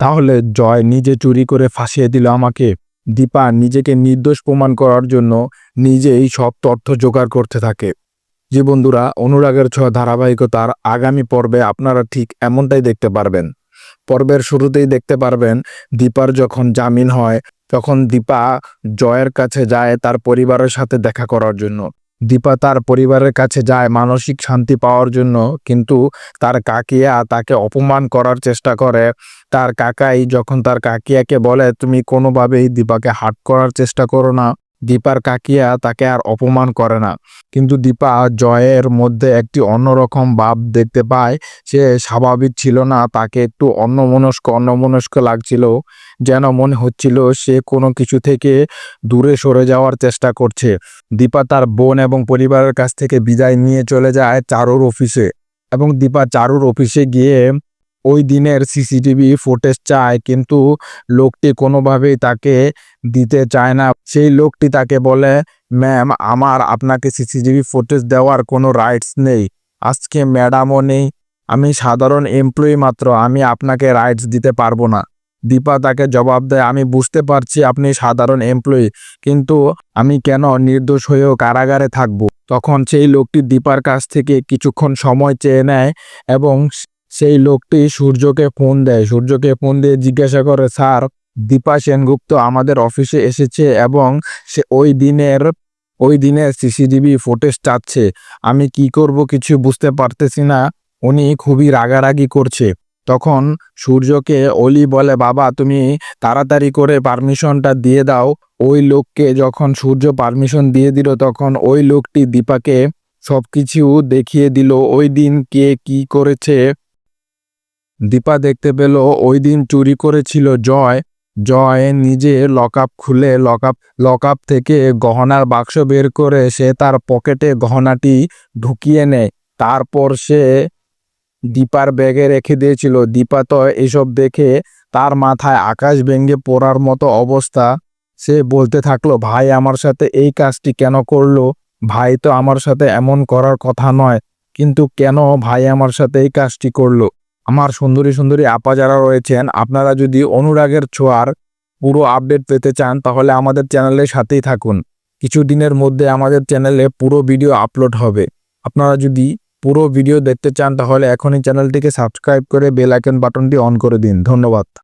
তাহলে জয় নিজে চুরি করে ফাঁসিয়ে দিল আমাকে। দীপা নিজেকে নির্দোষ প্রমাণ করার জন্য নিজেই সব তথ্য জোগাড় করতে থাকে। যে বন্ধুরা, অনুরাগের ছোঁয়া ধারাবাহিকতার আগামী পর্বে আপনারা ঠিক এমনটাই দেখতে পারবেন। পর্বের শুরুতেই দেখতে পারবেন, দীপার যখন জামিন হয়, তখন দীপা জয়ের কাছে যায় তার পরিবারের সাথে দেখা করার জন্য। দীপা তার পরিবারের কাছে যায় মানসিক শান্তি পাওয়ার জন্য, কিন্তু তার কাকিয়া তাকে অপমান করার চেষ্টা করে। তার কাকাই যখন তার কাকিয়াকে বলে, তুমি কোনোভাবেই দীপাকে হাট করার চেষ্টা করো না। দীপার কাকিয়া তাকে আর অপমান করে না। কিন্তু দীপা জয়ের মধ্যে একটি অন্যরকম ভাব দেখতে পায়। সে স্বাভাবিক ছিল না, তাকে একটু অন্যমনস্ক অন্যমনস্ক লাগছিল। যেন মনে হচ্ছিল সে কোনো কিছু থেকে দূরে সরে যাওয়ার চেষ্টা করছে। দীপা তার বোন এবং পরিবারের কাছ থেকে বিদায় নিয়ে চলে যায় চারুর অফিসে। এবং দীপা চারুর অফিসে গিয়ে ওই দিনের সিসিটিভি ফুটেজ চায়, কিন্তু লোকটি কোনোভাবেই তাকে দিতে চায় না। সেই লোকটি তাকে বলে, ম্যাম, আমার আপনাকে সিসিটিভি ফুটেজ দেওয়ার কোনো রাইটস নেই। আজকে ম্যাডামও নেই। আমি সাধারণ এমপ্লয়ি মাত্র। আমি আপনাকে রাইটস দিতে পারব না। দীপা তাকে জবাব দেয়, আমি বুঝতে পারছি আপনি সাধারণ এমপ্লয়ি, কিন্তু আমি কেন নির্দোষ হয়েও কারাগারে থাকব? তখন সেই লোকটি দীপার কাছ থেকে কিছুক্ষণ সময় চেয়ে নেয় এবং সেই লোকটি সূর্যকে ফোন দেয়। সূর্যকে ফোন দিয়ে জিজ্ঞাসা করে, স্যার, দীপা সেনগুপ্ত আমাদের অফিসে এসেছে এবং সে ওই দিনের ওই দিনের সিসিটিভি ফুটেজ চাচ্ছে। আমি কি করব কিছু বুঝতে পারতেছি না। উনি খুবই রাগারাগি করছে। তখন সূর্যকে অলি বলে, বাবা, তুমি তাড়াতাড়ি করে পারমিশনটা দিয়ে দাও। ওই লোককে যখন সূর্য পারমিশন দিয়ে দিল, তখন ওই লোকটি দীপাকে সবকিছু দেখিয়ে দিল। ওই দিন কে কি করেছে দীপা দেখতে পেল ওই দিন চুরি করেছিল জয়। জয় নিজে লকআপ খুলে, লকআপ লকআপ থেকে গহনার বাক্স বের করে সে তার পকেটে গহনাটি ঢুকিয়ে নেয়। তারপর সে দীপার ব্যাগে রেখে দিয়েছিল। দীপা তো এসব দেখে তার মাথায় আকাশ ভেঙে পড়ার মতো অবস্থা। সে বলতে থাকল, ভাই, আমার সাথে এই কাজটি কেন করল? ভাই তো আমার সাথে এমন করার কথা নয়। কিন্তু কেন ভাই আমার সাথে এই কাজটি করল? আমার সুন্দরী সুন্দরী আপা যারা রয়েছেন, আপনারা যদি অনুরাগের ছোঁয়ার পুরো আপডেট পেতে চান, তাহলে আমাদের চ্যানেলের সাথেই থাকুন। কিছু দিনের মধ্যে আমাদের চ্যানেলে পুরো ভিডিও আপলোড হবে। আপনারা যদি পুরো ভিডিও দেখতে চান, তাহলে এখনই চ্যানেলটিকে সাবস্ক্রাইব করে বেল আইকন বাটনটি অন করে দিন। ধন্যবাদ।